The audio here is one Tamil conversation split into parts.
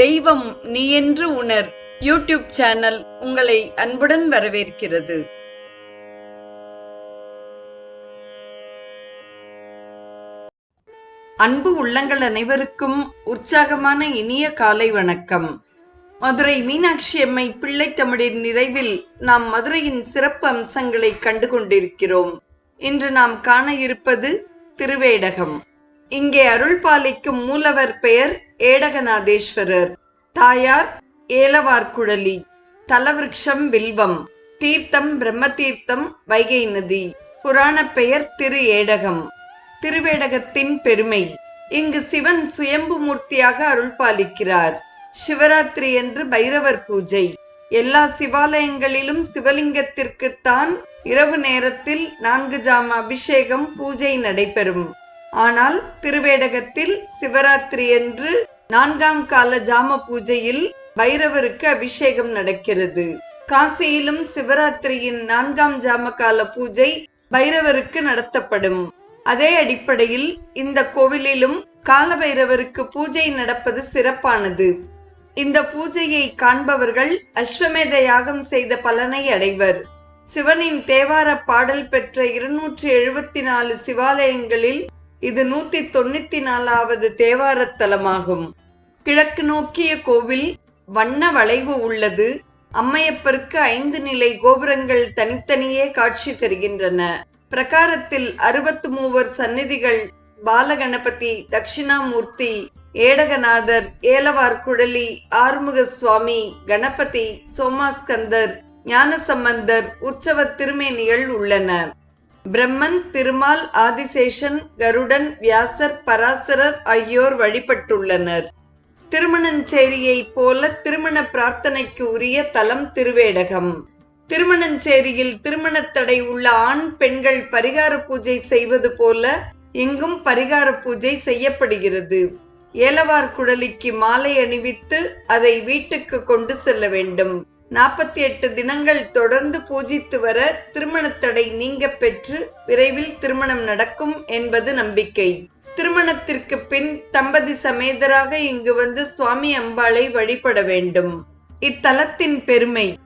தெய்வம் நீ என்று உணர். யூடியூப் சேனல் உங்களை அன்புடன் வரவேற்கிறது. அன்பு உள்ளங்கள் அனைவருக்கும் உற்சாகமான இனிய காலை வணக்கம். மதுரை மீனாட்சி அம்மை பிள்ளை தமிழின் நிறைவில் நாம் மதுரையின் சிறப்பு அம்சங்களை கண்டு கொண்டிருக்கிறோம் இன்று நாம் காண இருப்பது திருவேடகம். இங்கே அருள் பாலிக்கும் மூலவர் பெயர் ஏடகநாதேஸ்வரர். தாயார் ஏலவார்குழலி. தலவிருக்ஷம் வில்வம். தீர்த்தம் பிரம்மதீர்த்தம் வைகை நதி. புராண பெயர் திரு ஏடகம். திருவேடகத்தின் பெருமை. இங்கு சிவன் சுயம்பு மூர்த்தியாக அருள் பாலிக்கிறார். சிவராத்திரி என்று பைரவர் பூஜை. எல்லா சிவாலயங்களிலும் சிவலிங்கத்திற்குத்தான் இரவு நேரத்தில் நான்கு ஜாம அபிஷேகம் பூஜை நடைபெறும். ஆனால் திருவேடகத்தில் சிவராத்திரி என்று நான்காம் கால ஜாம பூஜையில் பைரவருக்கு அபிஷேகம் நடக்கிறது. காசியிலும் சிவராத்திரியின் நான்காம் ஜாம கால பூஜை பைரவருக்கு நடத்தப்படும். அதே அடிப்படையில் இந்த கோவிலிலும் காலபைரவருக்கு பூஜை நடப்பது சிறப்பானது. இந்த பூஜையை காண்பவர்கள் அஸ்வமேத யாகம் செய்த பலனை அடைவர். சிவனின் தேவார பாடல் பெற்ற இருநூற்றி எழுபத்தி நாலு சிவாலயங்களில் இது நூத்தி தொண்ணூத்தி நாலாவது தேவாரத்தலமாகும் கிழக்கு நோக்கிய கோவில் வண்ண வளைவு உள்ளது. அம்மையப்பருக்கு ஐந்து நிலை கோபுரங்கள் தனித்தனியே காட்சி தருகின்றன. பிரகாரத்தில் அறுபத்து மூவர் சந்நிதிகள் பாலகணபதி தட்சிணாமூர்த்தி ஏடகநாதர் ஏலவார்குடலி ஆறுமுக சுவாமி கணபதி சோமாஸ்கந்தர் ஞானசம்பந்தர் உற்சவ திருமேனிகள் உள்ளன. பிரம்மன் திருமால் ஆதிசேஷன் கருடன் வியாசர் பராசரர் ஆகியோர் வழிபட்டுள்ளனர். திருமணஞ்சேரியைப் போல திருமண பிரார்த்தனைக்கு உரிய தலம் திருவேடகம். திருமணஞ்சேரியில் திருமணத்தடை உள்ள ஆண் பெண்கள் பரிகார பூஜை செய்வது போல இங்கும் பரிகார பூஜை செய்யப்படுகிறது. ஏலவார் குடலிக்கு மாலை அணிவித்து அதை வீட்டுக்கு கொண்டு செல்ல வேண்டும். நாற்பத்தி எட்டு தினங்கள் தொடர்ந்து பூஜித்து வர திருமணத்தடை நீங்க பெற்று விரைவில் திருமணம் நடக்கும் என்பது நம்பிக்கை. திருமணத்திற்கு பின் தம்பதி சமேதராக இங்கு வந்து சுவாமி அம்பாளை வழிபட வேண்டும். இத்தலத்தின் பெருமை.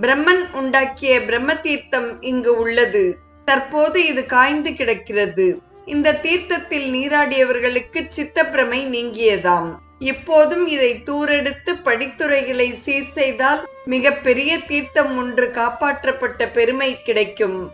பிரம்மன் உண்டாக்கிய பிரம்ம தீர்த்தம் இங்கு உள்ளது. தற்போது இது காய்ந்து கிடக்கிறது. இந்த தீர்த்தத்தில் நீராடியவர்களுக்கு சித்தப்பிரமை நீங்கியதாம். இப்போதும் இதை தூரெடுத்து படித்துறைகளை சீர் செய்தால் மிக பெரிய தீர்த்தம் ஒன்று காப்பாற்றப்பட்ட பெருமை கிடைக்கும்.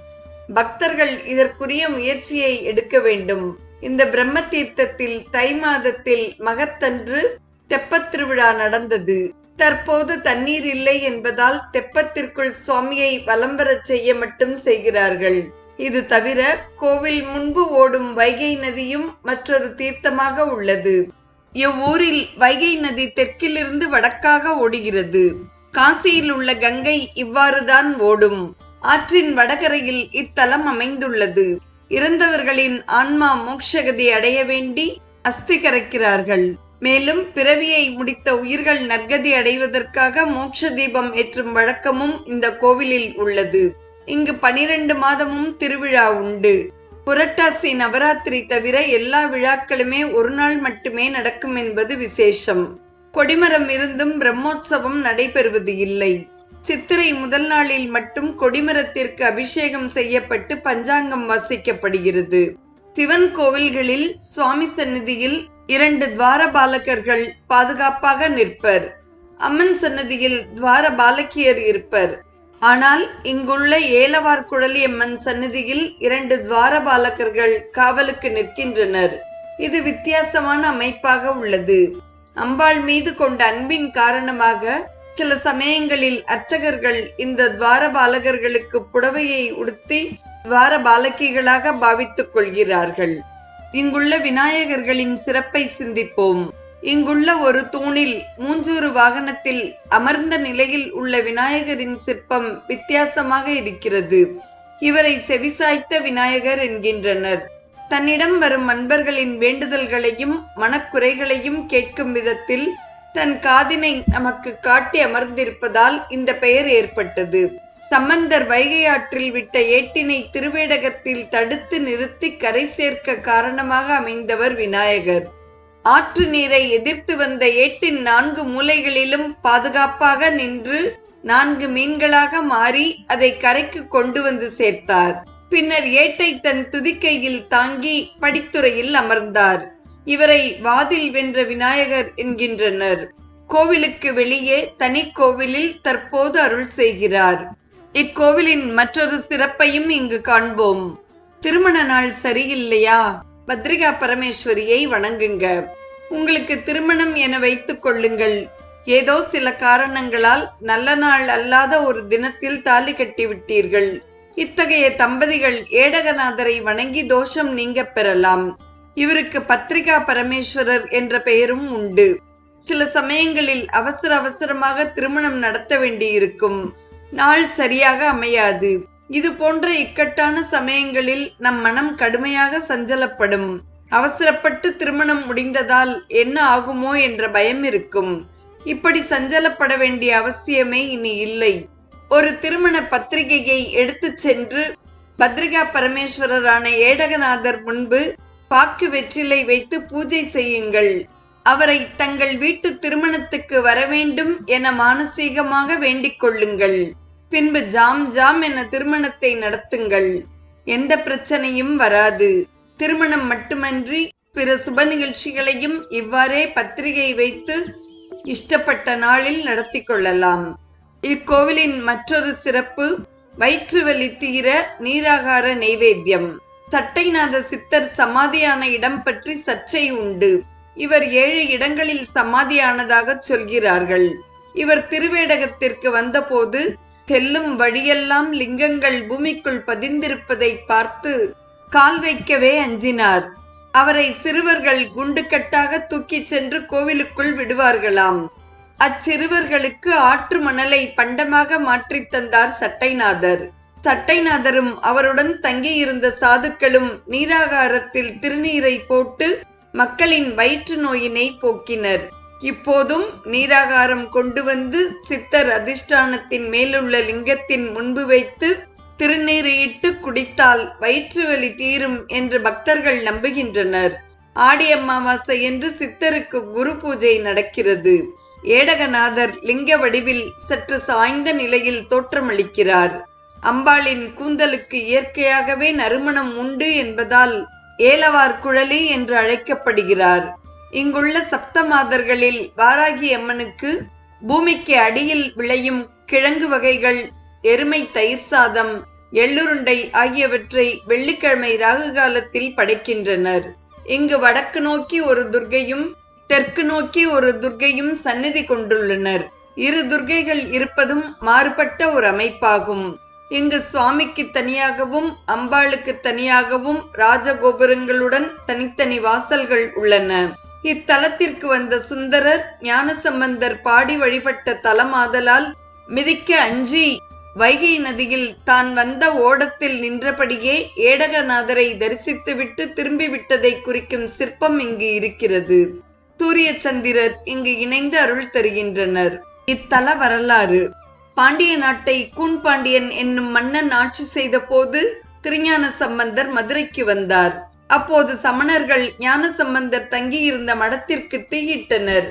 பக்தர்கள் இதற்குரிய முயற்சியை எடுக்க வேண்டும். இந்த பிரம்ம தீர்த்தத்தில் தை மாதத்தில் மகத்தன்று தெப்பத் திருவிழா நடந்தது. தற்போது தண்ணீர் இல்லை என்பதால் தெப்பத்திற்குள் சுவாமியை வலம் வரச் செய்ய மட்டும் செய்கிறார்கள். இது தவிர கோவில் முன்பு ஓடும் வைகை நதியும் மற்றொரு தீர்த்தமாக உள்ளது. இவ்வூரில் வைகை நதி தெற்கிலிருந்து வடக்காக ஓடுகிறது. காசியில் உள்ள கங்கை இவ்வாறுதான் ஓடும். ஆற்றின் வடகரையில் இத்தலம் அமைந்துள்ளது. இறந்தவர்களின் ஆன்மா மோக்ஷகதி அடைய வேண்டி அஸ்தி கரைக்கிறார்கள். மேலும் பிறவியை முடித்த உயிர்கள் நற்கதி அடைவதற்காக மோட்ச தீபம் ஏற்றும் வழக்கமும் இந்த கோவிலில் உள்ளது. இங்கு பனிரெண்டு மாதமும் திருவிழா உண்டு. புரட்டாசி நவராத்திரி தவிர எல்லா விழாக்களுமே ஒரு நாள் மட்டுமே நடக்கும் என்பது விசேஷம். கொடிமரம் இருந்தும் பிரம்மோற்சவம் நடைபெறுவது இல்லை. சித்திரை முதல் நாளில் மட்டும் கொடிமரத்திற்கு அபிஷேகம் செய்யப்பட்டு பஞ்சாங்கம் வாசிக்கப்படுகிறது. சிவன் கோவில்களில் சுவாமி சந்நிதியில் இரண்டு துவார பாலகர்கள் பாதுகாப்பாக நிற்பர். அம்மன் சன்னதியில் துவார பாலகியர் இருப்பர். ஆனால் இங்குள்ள ஏலவார் குழலி அம்மன் சந்நிதியில் இரண்டு துவாரபாலகர்கள் காவலுக்கு நிற்கின்றனர். இது வித்தியாசமான அமைப்பாக உள்ளது. அம்பாள் மீது கொண்ட அன்பின் காரணமாக சில சமயங்களில் அர்ச்சகர்கள் இந்த துவாரபாலகர்களுக்கு புடவையை உடுத்தி துவாரபாலகிகளாக பாவித்துக் கொள்கிறார்கள். இங்குள்ள விநாயகர்களின் சிறப்பை சிந்திப்போம். இங்குள்ள ஒரு தூணில் மூஞ்சூறு வாகனத்தில் அமர்ந்த நிலையில் உள்ள விநாயகரின் சிற்பம் வித்தியாசமாக இருக்கிறது. இவரை செவிசாய்த்த விநாயகர் என்கின்றனர். தன்னிடம் வரும் அன்பர்களின் வேண்டுதல்களையும் மனக்குறைகளையும் கேட்கும் விதத்தில் தன் காதினை நமக்கு காட்டி அமர்ந்திருப்பதால் இந்த பெயர் ஏற்பட்டது. சம்பந்தர் வைகை ஆற்றில் விட்ட ஏட்டினை திருவேடகத்தில் தடுத்து நிறுத்தி கரை சேர்க்க காரணமாக அமைந்தவர் விநாயகர். ஆற்று நீரை எதிர்த்து வந்த ஏட்டின் நான்கு மூலைகளிலும் பாதுகாப்பாக நின்று நான்கு மீன்களாக மாறி அதை கரைக்கு கொண்டு வந்து சேர்த்தார். பின்னர் ஏட்டை தன் துதிக்கையில் தாங்கி படித்துறையில் அமர்ந்தார். இவரை வாதில் வென்ற விநாயகர் என்கின்றனர். கோவிலுக்கு வெளியே தனி கோவிலில் தற்போது அருள் செய்கிறார். இக்கோவிலின் மற்றொரு சிறப்பையும் இங்கு காண்போம். திருமண நாள் சரியில்லையா? பத்ரிகா பரமேஸ்வரியை வணங்குங்க. உங்களுக்கு திருமணம் என வைத்துக் கொள்ளுங்கள். ஏதோ சில காரணங்களால் நல்ல நாள் அல்லாத ஒரு தினத்தில் தாலி கட்டிவிட்டீர்கள் இத்தகைய தம்பதிகள் ஏடகநாதரை வணங்கி தோஷம் நீங்க பெறலாம். இவருக்கு பத்ரிகா பரமேஸ்வரர் என்ற பெயரும் உண்டு. சில சமயங்களில் அவசர அவசரமாக திருமணம் நடத்த வேண்டியிருக்கும். நாள் சரியாக அமையாது. இது போன்ற இக்கட்டான சமயங்களில் நம் மனம் கடுமையாக சஞ்சலப்படும். அவசரப்பட்டு திருமணம் முடிந்ததால் என்ன ஆகுமோ என்ற பயம் இருக்கும். இப்படி சஞ்சலப்பட வேண்டிய அவசியமே இனி இல்லை. ஒரு திருமண பத்திரிகையை எடுத்துச் சென்று பத்ரிகா பரமேஸ்வரரான ஏடகநாதர் முன்பு பாக்கு வெற்றிலை வைத்து பூஜை செய்யுங்கள். அவரை தங்கள் வீட்டு திருமணத்துக்கு வரவேண்டும் என மானசீகமாக வேண்டிக் கொள்ளுங்கள். பின்பு ஜாம் ஜாம் என திருமணத்தை நடத்துங்கள். எந்த பிரச்சனையும் வராது. திருமணம் மட்டுமன்றி பிற சுப நிகழ்ச்சிகளையும் இவ்வாறே பத்திரிகை வைத்து இஷ்டப்பட்ட நாளில் நடத்தி கொள்ளலாம். இக்கோவிலின் மற்றொரு சிறப்பு வயிற்று வலி தீர நீராகார நெய்வேத்தியம் சட்டைநாத சித்தர் சமாதியான இடம் பற்றி சர்ச்சை உண்டு. இவர் ஏழு இடங்களில் சமாதியானதாக சொல்கிறார்கள். இவர் திருவேடகத்திற்கு வந்தபோது செல்லும் வழியெல்லாம் லிங்கங்கள் பூமிக்குள் பதிந்திருப்பதை பார்த்து கால் வைக்கவே அஞ்சினார். அவரை சிறுவர்கள் குண்டுக்கட்டாக தூக்கிச் சென்று கோவிலுக்குள் விடுவார்களாம். அச்சிறுவர்களுக்கு ஆற்று மணலை பண்டமாக மாற்றித் தந்தார் சட்டைநாதர். சட்டைநாதரும் அவருடன் தங்கியிருந்த சாதுக்களும் நீராகாரத்தில் திருநீரை போட்டு மக்களின் வயிற்று நோயினை போக்கினர். இப்போதும் நீராகாரம் கொண்டு வந்து சித்தர் அதிஷ்டானத்தின் மேலுள்ள லிங்கத்தின் முன்பு வைத்து திருநீரையிட்டு குடித்தால் வயிற்று வலி தீரும் என்று பக்தர்கள் நம்புகின்றனர். ஆடி அமாவாசை என்று சித்தருக்கு குரு பூஜை நடக்கிறது. ஏடகநாதர் லிங்க வடிவில் சற்று சாய்ந்த நிலையில் தோற்றமளிக்கிறார். அம்பாளின் கூந்தலுக்கு இயற்கையாகவே நறுமணம் உண்டு என்பதால் ஏலவார் குழலி என்று அழைக்கப்படுகிறார். இங்குள்ள சப்தமாதர்களில் வாராகி அம்மனுக்கு பூமிக்கு அடியில் விளையும் கிழங்கு வகைகள் எருமை தயிர் சாதம் எள்ளுருண்டை ஆகியவற்றை வெள்ளிக்கிழமை ராகு காலத்தில் படைக்கின்றனர். இங்கு வடக்கு நோக்கி ஒரு துர்க்கையும் தெற்கு நோக்கி ஒரு துர்க்கையும் சந்நிதி கொண்டுள்ளனர். இரு துர்க்கைகள் இருப்பதும் மாறுபட்ட ஒரு அமைப்பாகும். இங்கு சுவாமிக்கு தனியாகவும் அம்பாளுக்கு தனியாகவும் ராஜகோபுரங்களுடன் தனித்தனி வாசல்கள் உள்ளன. இத்தலத்திற்கு வந்த சுந்தரர் ஞானசம்பந்தர் பாடி வழிபட்ட தலமாதலால் மிதிக்க அஞ்சி வைகை நதியில் தான் வந்த ஓடத்தில் நின்றபடியே ஏடகநாதரை தரிசித்துவிட்டு திரும்பிவிட்டதை குறிக்கும் சிற்பம் இங்கு இருக்கிறது. சூரிய சந்திரர் இங்கு இணைந்து அருள் தருகின்றனர். இத்தல வரலாறு. பாண்டிய நாட்டை கூன் பாண்டியன் என்னும் மன்னன் ஆட்சி செய்த போது திருஞான சம்பந்தர் மதுரைக்கு வந்தார். அப்போது சமணர்கள் ஞான சம்பந்தர் தங்கியிருந்த மடத்திற்கு தீயிட்டனர்.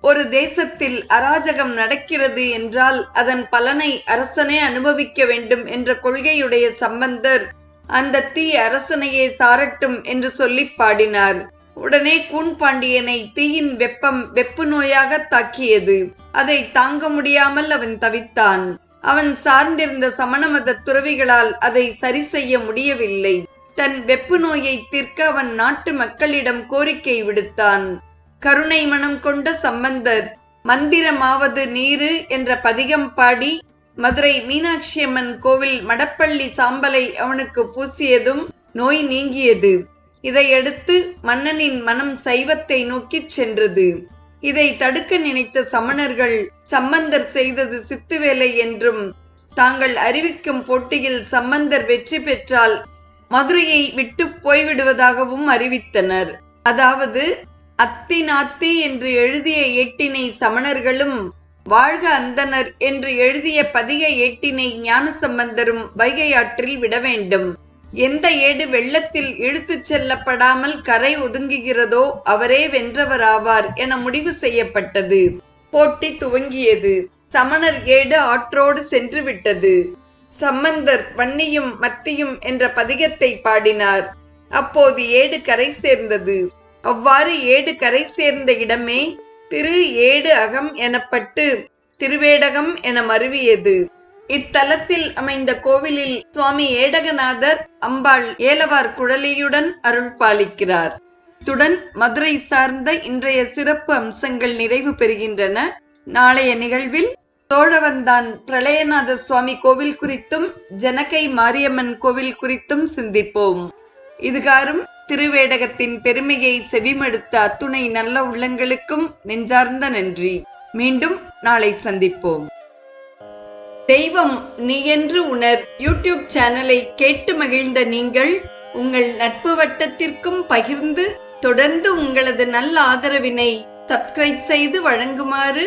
ஒரு தேசத்தில் அராஜகம் நடக்கிறது என்றால் அதன் பலனை அரசனே அனுபவிக்க வேண்டும் என்ற கொள்கையுடைய சம்பந்தர் அந்த தீ அரசனையே சாரட்டும் என்று சொல்லி பாடினார். உடனே கூன் பாண்டியனை தீயின் வெப்பம் வெப்பு நோயாக தாக்கியது. அதை தாங்க முடியாமல் அவன் தவித்தான். அவன் சார்ந்திருந்த சமண மத துறவிகளால் அதை சரி செய்ய முடியவில்லை. தன் வெப்பு நோயை தீர்க்க அவன் நாட்டு மக்களிடம் கோரிக்கை விடுத்தான். கருணை மனம் கொண்ட சம்பந்தர் மந்திரமாவது நீரு என்ற பதிகம் பாடி மதுரை மீனாட்சியம்மன் கோவில் மடப்பள்ளி சாம்பலை அவனுக்கு பூசியதும் நோய் நீங்கியது. இதையடுத்து மன்னனின் மனம் சைவத்தை நோக்கிச் சென்றது. இதை தடுக்க நினைத்த சமணர்கள் சம்பந்தர் செய்தது சித்துவேலை என்றும் தாங்கள் அறிவிக்கும் போட்டியில் சம்பந்தர் வெற்றி பெற்றால் மதுரையை விட்டு போய்விடுவதாகவும் அறிவித்தனர். அதாவது அத்திநாத்தி என்று எழுதிய ஏட்டினை சமணர்களும் வாழ்க அந்தனர் என்று எழுதிய பதிக ஏட்டினை ஞானசம்பந்தரும் வைகை ஆற்றில் விட வேண்டும் எந்த ஏடு வெள்ளத்தில் இழுத்துச் செல்லப்படாமல் கரை ஒதுங்குகிறதோ அவரே வென்றவராவார் என முடிவு செய்யப்பட்டது. போட்டி துவங்கியது. சமணர் ஏடு ஆற்றோடு சென்று விட்டது சம்பந்தர் வன்னியும் மத்தியும் என்ற பதிகத்தை பாடினார். அப்போது ஏடு கரை சேர்ந்தது. அவ்வாறு ஏடு கரை சேர்ந்த இடமே திரு ஏடு அகம் எனப்பட்டு திருவேடகம் என மருவியது. இத்தலத்தில் அமைந்த கோவிலில் சுவாமி ஏடகநாதர் அம்பாள் ஏலவார் குழலியுடன் அருள் பாலிக்கிறார். இத்துடன் மதுரை சார்ந்த இன்றைய சிறப்பு அம்சங்கள் நிறைவு பெறுகின்றன. நாளைய நிகழ்வில் சோழவந்தான் பிரளயநாத சுவாமி கோவில் குறித்தும் ஜனகை மாரியம்மன் கோவில் குறித்தும் சிந்திப்போம். இதுகாரும் திருவேடகத்தின் பெருமையை செவிமடுத்த அத்துணை நல்ல உள்ளங்களுக்கும் நெஞ்சார்ந்த நன்றி. மீண்டும் நாளை சந்திப்போம். தெய்வம் நீ என்று உணர் யூடியூப் சேனலை கேட்டு மகிழ்ந்த நீங்கள் உங்கள் நட்பு வட்டத்திற்கும் பகிர்ந்து தொடர்ந்து உங்களது நல்ல ஆதரவினை சப்ஸ்கிரைப் செய்து வழங்குமாறு